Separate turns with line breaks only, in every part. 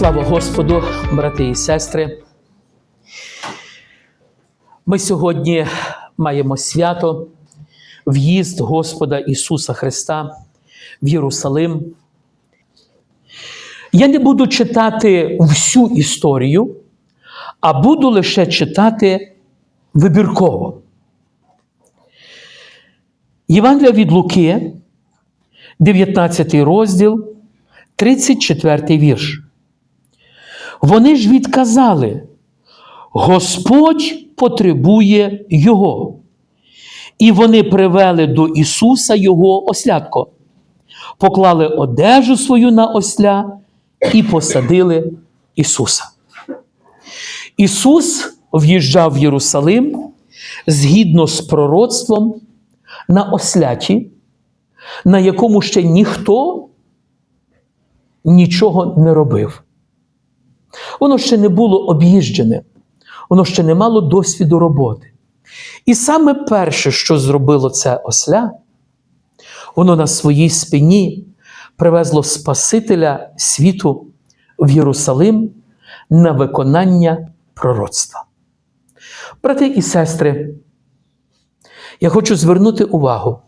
Слава Господу, брати і сестри. Ми сьогодні маємо свято, в'їзд Господа Ісуса Христа в Єрусалим. Я не буду читати всю історію, а буду лише читати вибірково. Євангелія від Луки, 19 розділ, 34 вірш. Вони ж відказали, Господь потребує Його. І вони привели до Ісуса Його ослядко, поклали одежу свою на осля і посадили Ісуса. Ісус в'їжджав в Єрусалим згідно з пророцтвом на осляті, на якому ще ніхто нічого не робив. Воно ще не було об'їжджене, воно ще не мало досвіду роботи. І саме перше, що зробило це осля, воно на своїй спині привезло Спасителя світу в Єрусалим на виконання пророцтва. Брати і сестри, я хочу звернути увагу.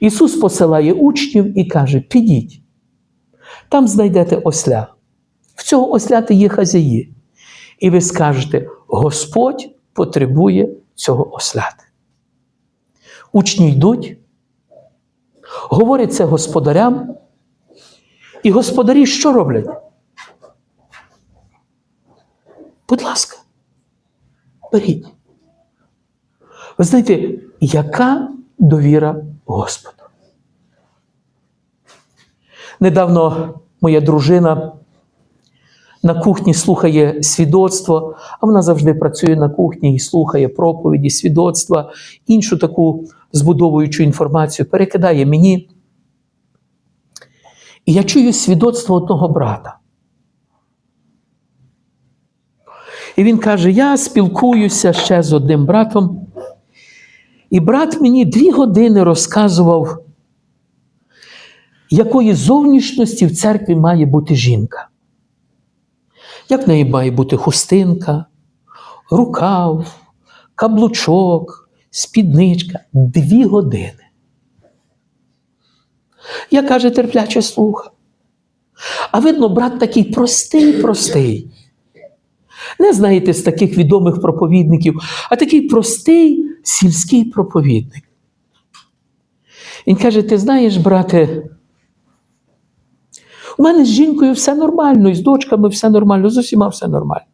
Ісус посилає учнів і каже: підіть, там знайдете осля. В цього осляти є хазяї. І ви скажете, Господь потребує цього осляти. Учні йдуть, говорять це господарям, і господарі що роблять? Будь ласка, беріть. Ви знаєте, яка довіра Господу? Недавно моя дружина на кухні слухає свідоцтво, а вона завжди працює на кухні і слухає проповіді, свідоцтва, іншу таку збудовуючу інформацію перекидає мені. І я чую свідоцтво одного брата. І він каже: Я спілкуюся ще з одним братом, і брат мені дві години розказував, якої зовнішності в церкві має бути жінка. Як в неї має бути хустинка, рукав, каблучок, спідничка дві години. Я каже, терпляче слухав. А видно, брат такий простий, простий. Не знаєте з таких відомих проповідників, а такий простий сільський проповідник. Він каже: ти знаєш, брате, у мене з жінкою все нормально, і з дочками все нормально, з усіма все нормально.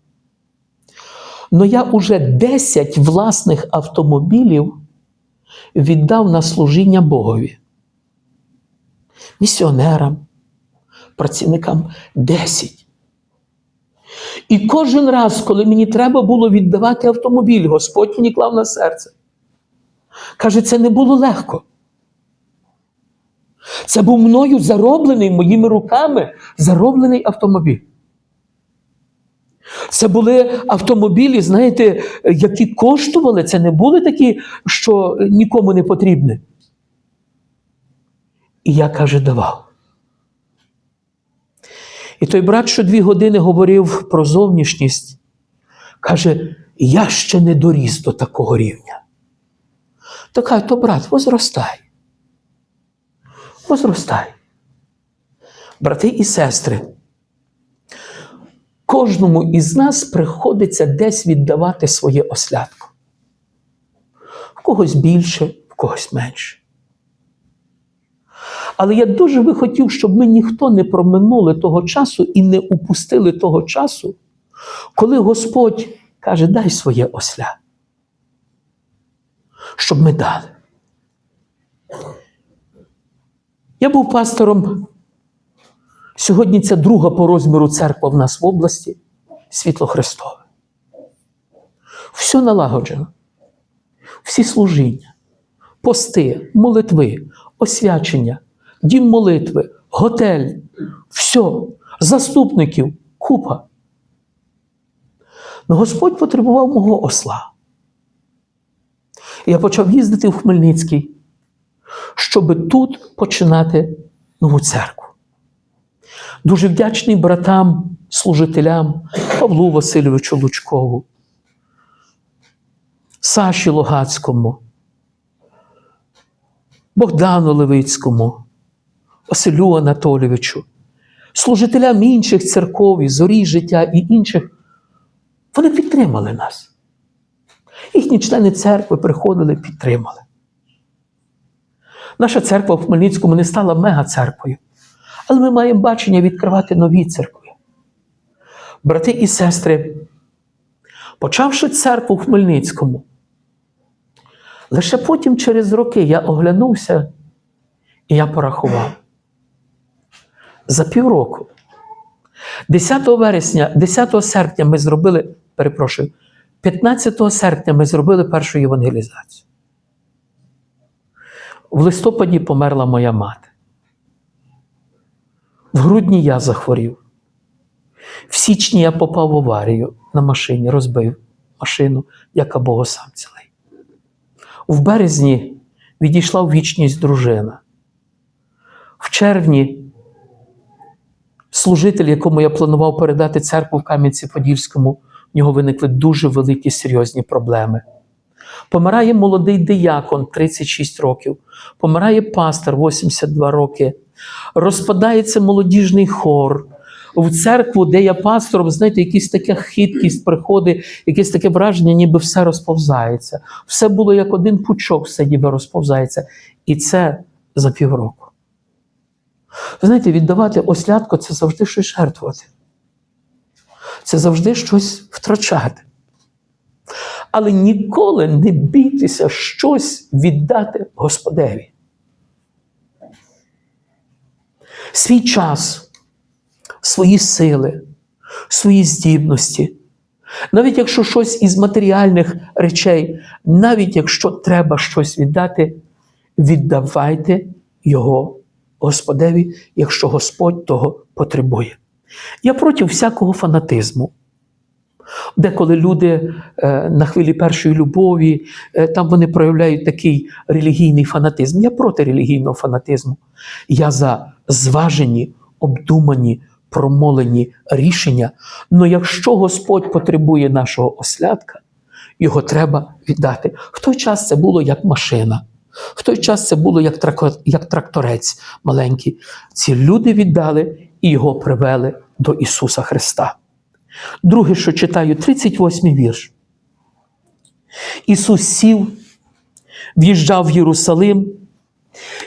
Но я уже 10 власних автомобілів віддав на служіння Богові. Місіонерам, працівникам 10. І кожен раз, коли мені треба було віддавати автомобіль, Господь мені клав на серце. Каже, це не було легко. Це був мною зароблений моїми руками зароблений автомобіль. Це були автомобілі, знаєте, які коштували, це не були такі, що нікому не потрібні. І я, каже, давав. І той брат, що дві години говорив про зовнішність, каже: я ще не доріс до такого рівня. То каже, то брат, возростай. Возростай. Брати і сестри, кожному із нас приходиться десь віддавати своє ослядко. В когось більше, в когось менше. Але я дуже би хотів, щоб ми ніхто не проминули того часу і не упустили того часу, коли Господь каже, дай своє осля. Щоб ми дали. Я був пастором. Сьогодні це друга по розміру церква в нас в області світло Христове. Все налагоджено. Всі служіння, пости, молитви, освячення, дім молитви, готель, все. заступників купа. Но Господь потребував мого осла. Я почав їздити в Хмельницький, щоб тут починати нову церкву. Дуже вдячний братам, служителям Павлу Васильовичу Лучкову, Саші Логацькому, Богдану Левицькому, Василю Анатолійовичу, служителям інших церков, зорі життя і інших. Вони підтримали нас. Їхні члени церкви приходили, підтримали. Наша церква в Хмельницькому не стала мега-церквою, але ми маємо бачення відкривати нові церкви. Брати і сестри, почавши церкву в Хмельницькому, лише потім через роки я оглянувся і я порахував. За півроку, 10 вересня, 10 серпня ми зробили, перепрошую, 15 серпня ми зробили першу євангелізацію. В листопаді померла моя мати. В грудні я захворів. В січні я попав в аварію на машині, розбив машину, яка Богу сам цілий. В березні відійшла в вічність дружина. В червні служитель, якому я планував передати церкву в Кам'янці-Подільському, в нього виникли дуже великі серйозні проблеми. Помирає молодий диякон 36 років, помирає пастор 82 роки, розпадається молодіжний хор. В церкву, де я пастором, знаєте, якась така хиткість приходить, якесь таке враження, ніби все розповзається. Все було як один пучок, все ніби розповзається. І це за півроку. Знаєте, віддавати ослядко це завжди щось жертвувати. Це завжди щось втрачати. Але ніколи не бійтеся щось віддати Господеві. Свій час, свої сили, свої здібності. Навіть якщо щось із матеріальних речей, навіть якщо треба щось віддати, віддавайте його Господеві, якщо Господь того потребує. Я проти всякого фанатизму. Деколи люди е, на хвилі першої любові, е, там вони проявляють такий релігійний фанатизм. Я проти релігійного фанатизму. Я за зважені, обдумані, промолені рішення. Але якщо Господь потребує нашого ослядка, його треба віддати. В той час це було як машина. В той час це було як, трако- як тракторець маленький. Ці люди віддали і його привели до Ісуса Христа. Друге, що читаю, 38 вірш. Ісус сів, в'їжджав в Єрусалим.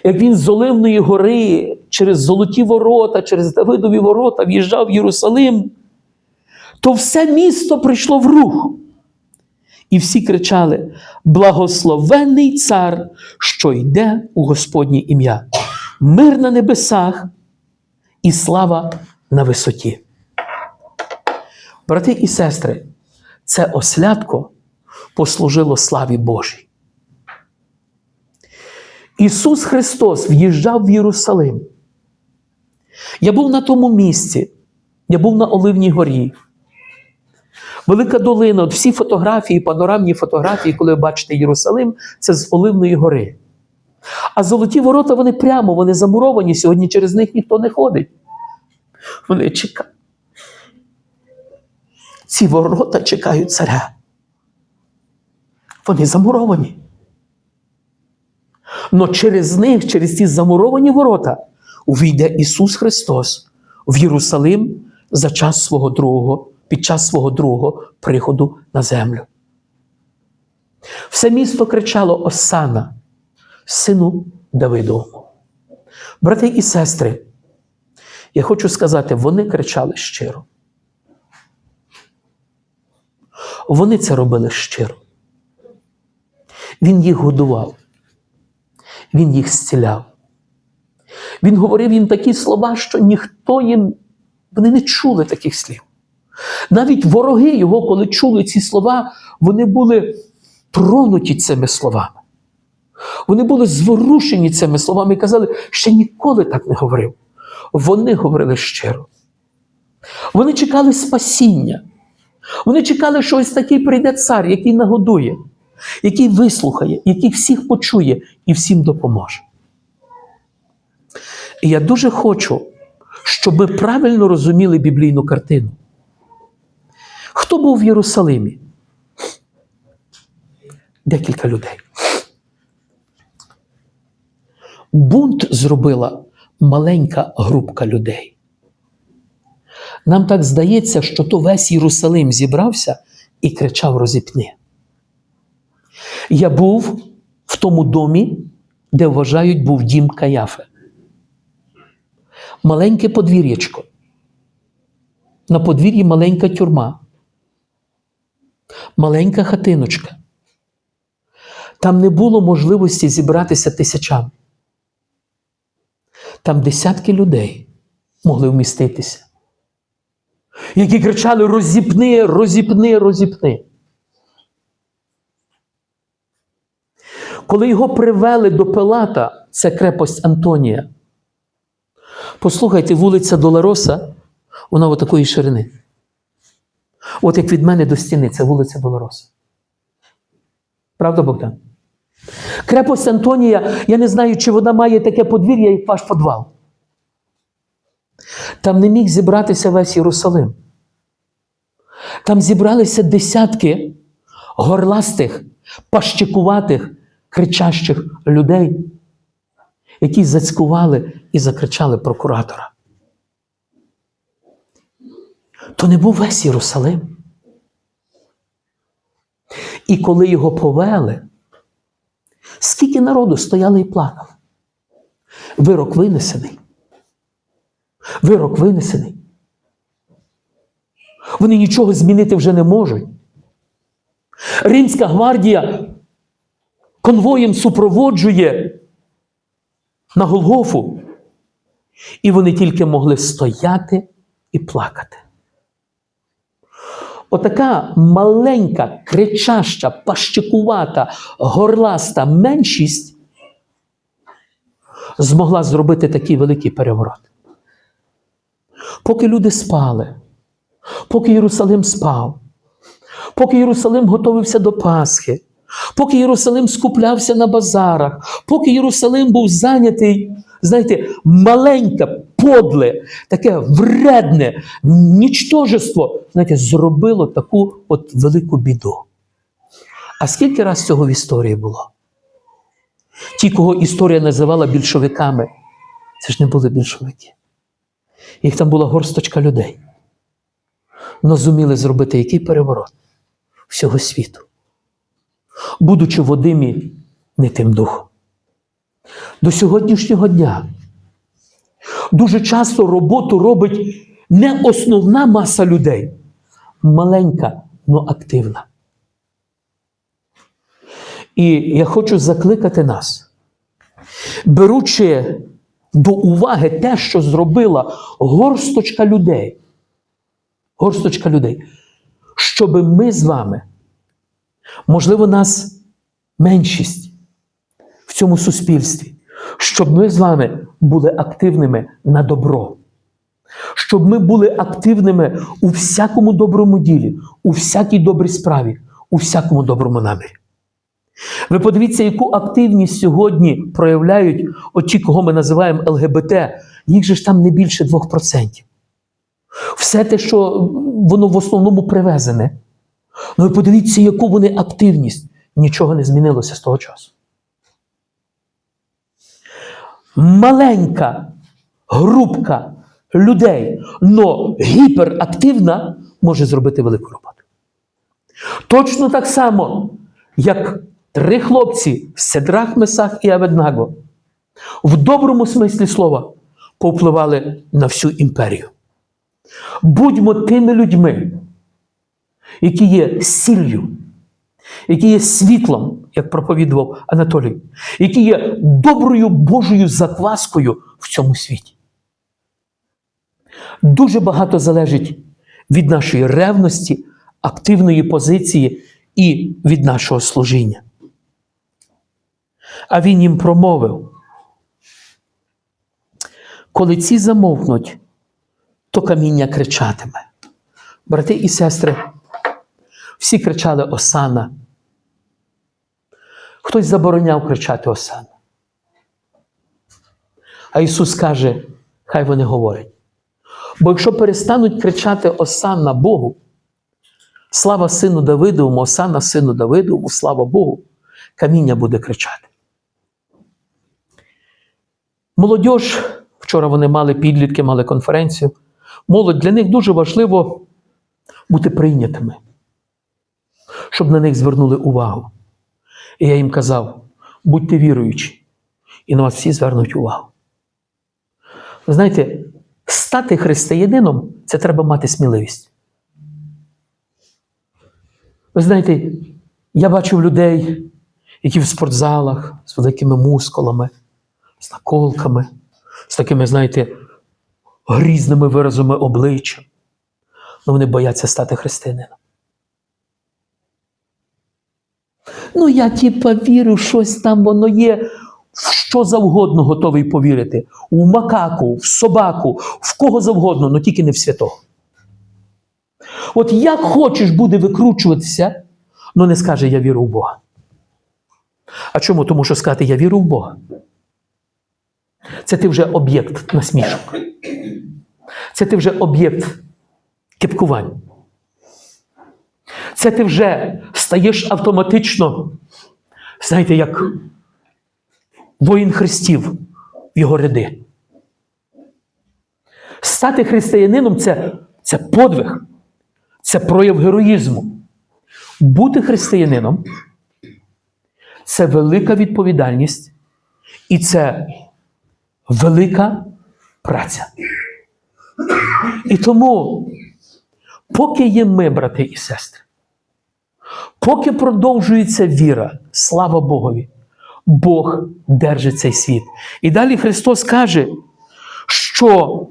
Як він з Оливної гори через золоті ворота, через Давидові ворота в'їжджав в Єрусалим, то все місто прийшло в рух. І всі кричали: Благословенний цар, що йде у Господнє ім'я, мир на небесах і слава на висоті. Брати і сестри, це ослядко послужило славі Божій. Ісус Христос в'їжджав в Єрусалим. Я був на тому місці, я був на Оливній горі. Велика долина, от всі фотографії, панорамні фотографії, коли ви бачите Єрусалим, це з Оливної гори. А золоті ворота вони прямо, вони замуровані, сьогодні через них ніхто не ходить. Вони чекають. Ці ворота чекають царя. Вони замуровані. Но через них, через ці замуровані ворота, увійде Ісус Христос в Єрусалим за час свого другого, під час свого другого приходу на землю. Все місто кричало Осана, сину Давидовому. Брати і сестри, я хочу сказати, вони кричали щиро. Вони це робили щиро. Він їх годував, він їх зціляв. Він говорив їм такі слова, що ніхто їм вони не чули таких слів. Навіть вороги його, коли чули ці слова, вони були тронуті цими словами. Вони були зворушені цими словами і казали, що ніколи так не говорив. Вони говорили щиро. Вони чекали спасіння. Вони чекали, що ось такий прийде цар, який нагодує, який вислухає, який всіх почує і всім допоможе. І я дуже хочу, щоб ми правильно розуміли біблійну картину. Хто був в Єрусалимі? Декілька людей. Бунт зробила маленька групка людей. Нам так здається, що то весь Єрусалим зібрався і кричав розіпни. Я був в тому домі, де вважають, був дім Каяфи. Маленьке подвір'ячко. На подвір'ї маленька тюрма, маленька хатиночка. Там не було можливості зібратися тисячам. Там десятки людей могли вміститися, які кричали: розіпни, розіпни, розіпни. Коли його привели до Пилата, це крепость Антонія. Послухайте, вулиця Долороса, вона отакої ширини. От як від мене до стіни, це вулиця Долороса. Правда, Богдан? Крепость Антонія, я не знаю, чи вона має таке подвір'я, як ваш подвал. Там не міг зібратися весь Єрусалим. Там зібралися десятки горластих, пащикуватих, кричащих людей, які зацькували і закричали прокуратора. То не був весь Єрусалим. І коли його повели, скільки народу стояло і плакав? Вирок винесений. Вирок винесений. Вони нічого змінити вже не можуть. Римська гвардія конвоєм супроводжує на Голгофу. І вони тільки могли стояти і плакати. Отака маленька, кричаща, пащикувата, горласта меншість змогла зробити такий великий переворот. Поки люди спали, поки Єрусалим спав, поки Єрусалим готувався до Пасхи, поки Єрусалим скуплявся на базарах, поки Єрусалим був зайнятий, знаєте, маленьке, подле, таке вредне нічтожество, знаєте, зробило таку от велику біду. А скільки раз цього в історії було? Ті, кого історія називала більшовиками, це ж не були більшовики. Їх там була горсточка людей. Но зуміли зробити який переворот всього світу, будучи в Одимі не тим духом. До сьогоднішнього дня дуже часто роботу робить не основна маса людей, маленька, але активна. І я хочу закликати нас, беручи до уваги те, що зробила горсточка людей, горсточка людей, щоб ми з вами, можливо, нас меншість в цьому суспільстві, щоб ми з вами були активними на добро, щоб ми були активними у всякому доброму ділі, у всякій добрій справі, у всякому доброму намірі. Ви подивіться, яку активність сьогодні проявляють оті, кого ми називаємо ЛГБТ, їх же ж там не більше 2%. Все те, що воно в основному привезене. Ну і подивіться, яку вони активність. Нічого не змінилося з того часу. Маленька групка людей, но гіперактивна, може зробити велику роботу. Точно так само, як три хлопці Седрах, Месах і Аведнаго в доброму смислі слова повпливали на всю імперію. Будьмо тими людьми, які є сіллю, які є світлом, як проповідував Анатолій, які є доброю Божою закваскою в цьому світі. Дуже багато залежить від нашої ревності, активної позиції і від нашого служіння. А він їм промовив: коли ці замовкнуть, то каміння кричатиме. Брати і сестри, всі кричали Осана. Хтось забороняв кричати Осана. А Ісус каже, хай вони говорять. Бо якщо перестануть кричати Осанна Богу, слава сину Давидовому, Осанна сину Давидовому, слава Богу, каміння буде кричати. Молодь, вчора вони мали підлітки, мали конференцію. Молодь для них дуже важливо бути прийнятими, щоб на них звернули увагу. І я їм казав: будьте віруючі, і на вас всі звернуть увагу. Ви знаєте, стати християнином це треба мати сміливість. Ви знаєте, я бачив людей, які в спортзалах з великими мускулами, з наколками, з такими, знаєте, грізними виразами обличчя. Ну, вони бояться стати християнином. Ну, я типа вірю, щось там воно є, в що завгодно готовий повірити. В макаку, в собаку, в кого завгодно, але тільки не в святого. От як хочеш буде викручуватися, але не скаже Я вірю в Бога. А чому? Тому що сказати Я вірю в Бога. Це ти вже об'єкт насмішок. Це ти вже об'єкт кипкувань. Це ти вже стаєш автоматично, знаєте, як воїн Христів в його ряди. Стати християнином це, це подвиг, це прояв героїзму. Бути християнином це велика відповідальність і це велика праця. І тому, поки є ми, брати і сестри, поки продовжується віра, слава Богові, Бог держить цей світ. І далі Христос каже, що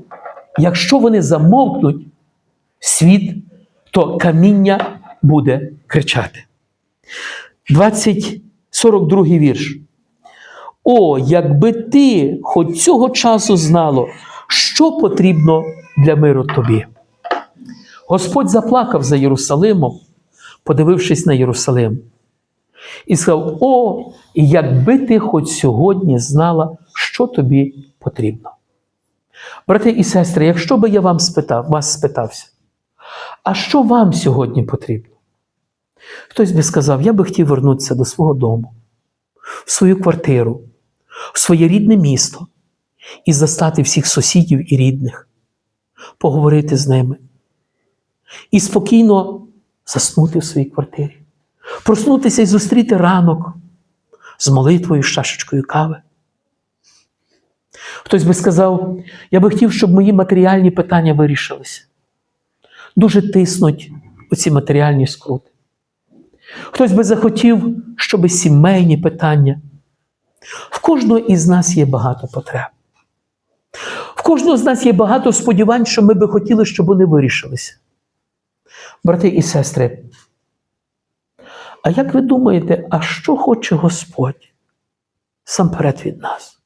якщо вони замовкнуть, світ, то каміння буде кричати. 20, 42 вірш. О, якби ти хоч цього часу знало, що потрібно для миру тобі. Господь заплакав за Єрусалимом, подивившись на Єрусалим, і сказав: О, якби ти хоч сьогодні знала, що тобі потрібно. Брати і сестри, якщо би я вам спитав, вас спитався, а що вам сьогодні потрібно? Хтось би сказав, я би хотів вернутися до свого дому, в свою квартиру, в своє рідне місто і застати всіх сусідів і рідних, поговорити з ними і спокійно заснути в своїй квартирі, проснутися і зустріти ранок з молитвою, з чашечкою кави. Хтось би сказав, я би хотів, щоб мої матеріальні питання вирішилися. Дуже тиснуть оці матеріальні скрути. Хтось би захотів, щоб сімейні питання. В кожного із нас є багато потреб. В кожного з нас є багато сподівань, що ми би хотіли, щоб вони вирішилися. Брати і сестри, а як ви думаєте, а що хоче Господь сам перед від нас?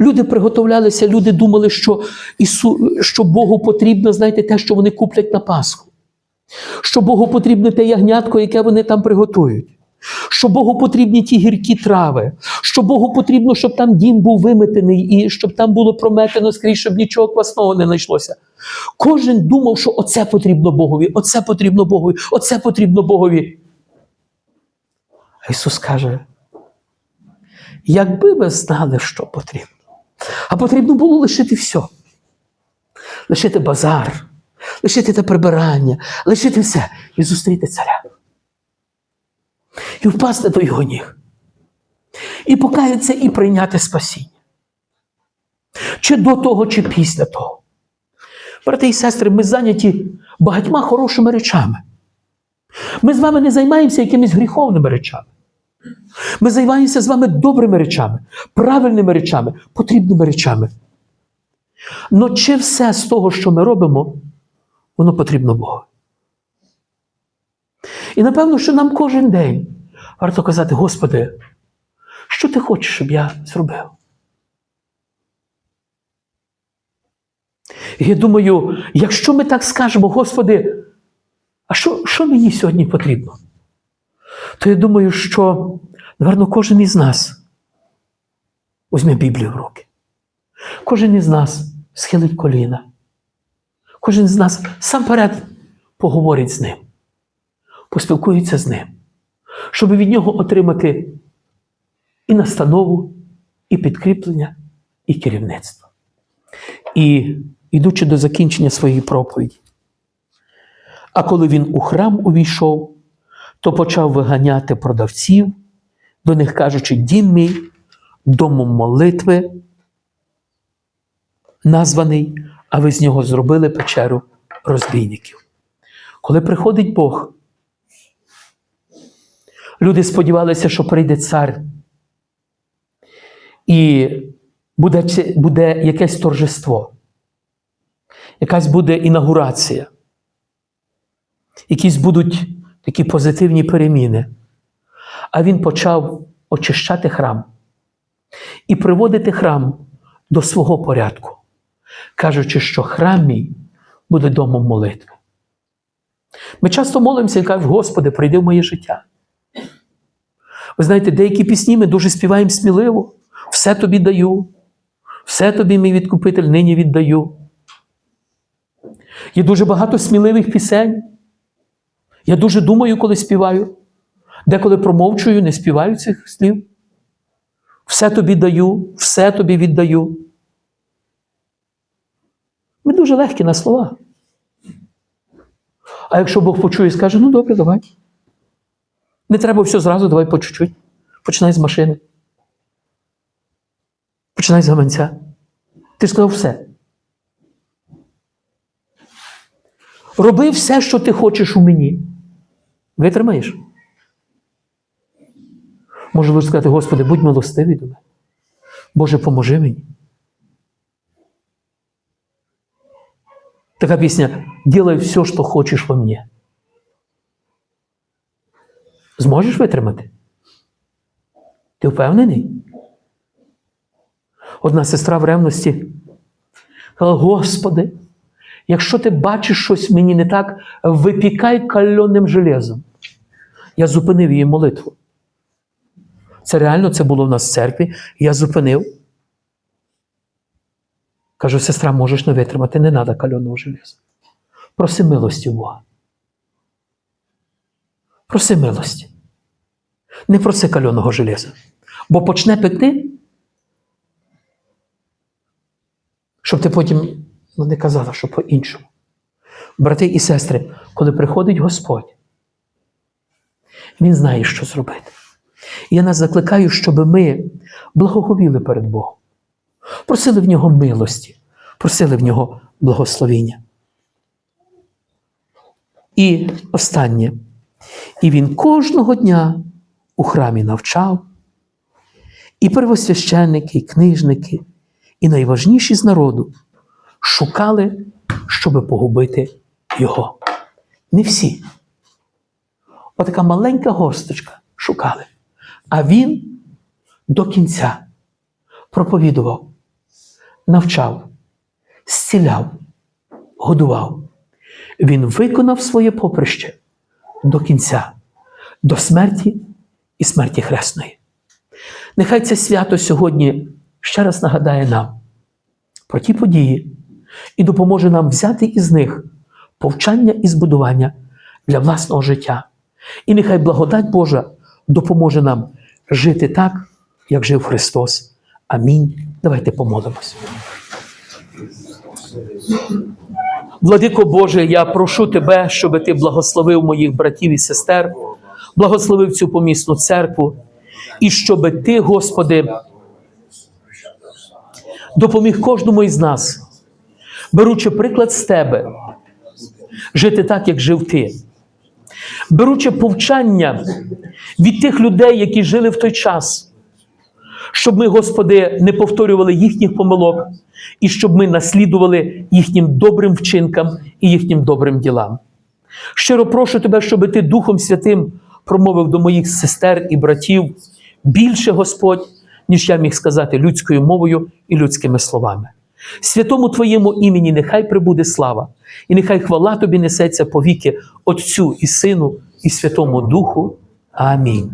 Люди приготовлялися, люди думали, що, Ісу, що Богу потрібно, знаєте, те, що вони куплять на Пасху. Що Богу потрібне те ягнятко, яке вони там приготують. Що Богу потрібні ті гіркі трави, що Богу потрібно, щоб там дім був виметений і щоб там було прометено скрізь, щоб нічого квасного не знайшлося. Кожен думав, що оце потрібно Богові, оце потрібно Богові, оце потрібно Богові. А Ісус каже: якби ви знали, що потрібно, а потрібно було лишити все. Лишити базар, лишити те прибирання, лишити все і зустріти царя. І впасти до його ніг. І покаятися, і прийняти спасіння. Чи до того, чи після того. Брати і сестри, ми зайняті багатьма хорошими речами. Ми з вами не займаємося якимись гріховними речами. Ми займаємося з вами добрими речами, правильними речами, потрібними речами. Но чи все з того, що ми робимо, воно потрібно Богу? І напевно, що нам кожен день варто казати, Господи, що ти хочеш, щоб я зробив? І я думаю, якщо ми так скажемо, Господи, а що, що мені сьогодні потрібно? То я думаю, що, напевно, кожен із нас візьме Біблію в руки. Кожен із нас схилить коліна. Кожен з нас сам перед поговорить з ним, поспілкується з ним, щоб від нього отримати і настанову, і підкріплення, і керівництво. І йдучи до закінчення своєї проповіді. А коли він у храм увійшов, то почав виганяти продавців, до них кажучи, дім мій, домом молитви, названий, а ви з нього зробили печеру розбійників. Коли приходить Бог, люди сподівалися, що прийде цар, і буде, буде якесь торжество, якась буде інаугурація, якісь будуть такі позитивні переміни. А він почав очищати храм і приводити храм до свого порядку, кажучи, що храм мій буде домом молитви. Ми часто молимося і кажемо, Господи, прийди в моє життя. Ви знаєте, деякі пісні ми дуже співаємо сміливо. Все тобі даю, все тобі, мій відкупитель, нині віддаю. Є дуже багато сміливих пісень. Я дуже думаю, коли співаю. Деколи промовчую, не співаю цих слів. Все тобі даю, все тобі віддаю. Ми дуже легкі на слова. А якщо Бог почує і скаже, ну добре, давай. Не треба все зразу, давай по чуть-чуть. Починай з машини. Починай з гаманця. Ти сказав все. Роби все, що ти хочеш у мені. Витримаєш? Може лише сказати, Господи, будь милостивий до мене. Боже, поможи мені. Така пісня «Делай все, що хочеш во мне. Зможеш витримати? Ти впевнений? Одна сестра в ревності сказала: Господи, якщо ти бачиш щось мені не так, випікай кальонним железом. Я зупинив її молитву. Це реально це було в нас в церкві. Я зупинив. Кажу, сестра, можеш не витримати, не треба кальоного железа. Проси милості у Бога. Проси милості. Не проси кальоного железа. Бо почне пекти, щоб ти потім ну, не казала, що по-іншому. Брати і сестри, коли приходить Господь, Він знає, що зробити. Я нас закликаю, щоб ми благоговіли перед Богом, просили в нього милості, просили в нього благословіння. І останнє. І він кожного дня у храмі навчав, і первосвященники, і книжники, і найважніші з народу шукали, щоб погубити його. Не всі. Отака маленька горсточка шукали. А він до кінця проповідував, навчав, зціляв, годував. Він виконав своє поприще до кінця, до смерті і смерті хресної. Нехай це свято сьогодні ще раз нагадає нам про ті події і допоможе нам взяти із них повчання і збудування для власного життя. І нехай благодать Божа допоможе нам жити так, як жив Христос. Амінь. Давайте помолимось. Владико Боже, я прошу Тебе, щоб Ти благословив моїх братів і сестер, благословив цю помісну церкву, і щоб Ти, Господи, допоміг кожному із нас, беручи приклад з Тебе, жити так, як жив Ти, беручи повчання від тих людей, які жили в той час, щоб ми, Господи, не повторювали їхніх помилок, і щоб ми наслідували їхнім добрим вчинкам і їхнім добрим ділам. Щиро прошу Тебе, щоб Ти Духом Святим промовив до моїх сестер і братів більше, Господь, ніж я міг сказати людською мовою і людськими словами. Святому Твоєму імені нехай прибуде слава, і нехай хвала Тобі несеться повіки Отцю і Сину і Святому Духу. Амінь.